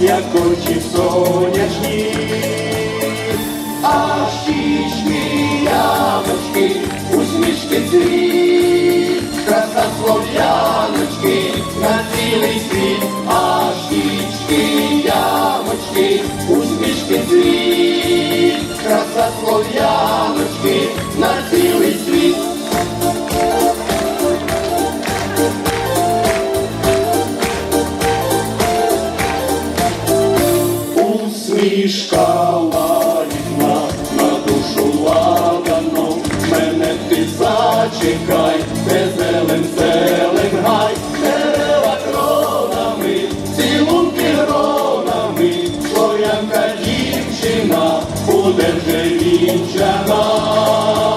як очі сонячні, а щічні ямочки, усмішки цвіт, краса слов'яночки на цілий світ, а щічні ямочки. ліжка лагідна, на душу ладану, мене ти зачекай, де зелен, зелен гай, дерева кронами, цілунки гронами, слов'янка дівчина, буде вже вінчана.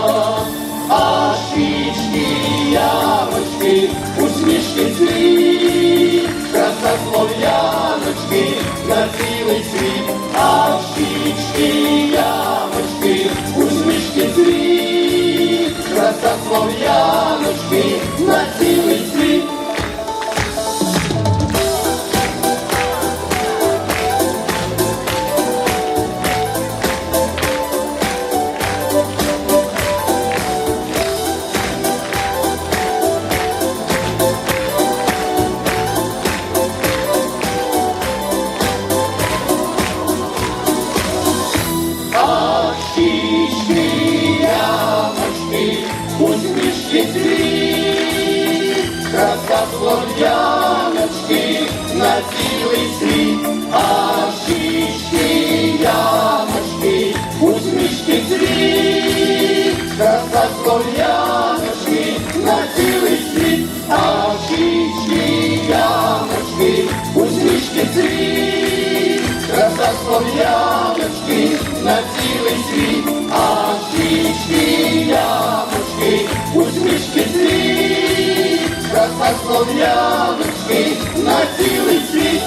Слов'яночки на цілий світ, а щічки, ямочки, усмішки світ, краса слов'яночки на цілий світ, а щічки, ямочки, усмішки світ, краса слов'яночки на цілий слов'яночки на цілий світ.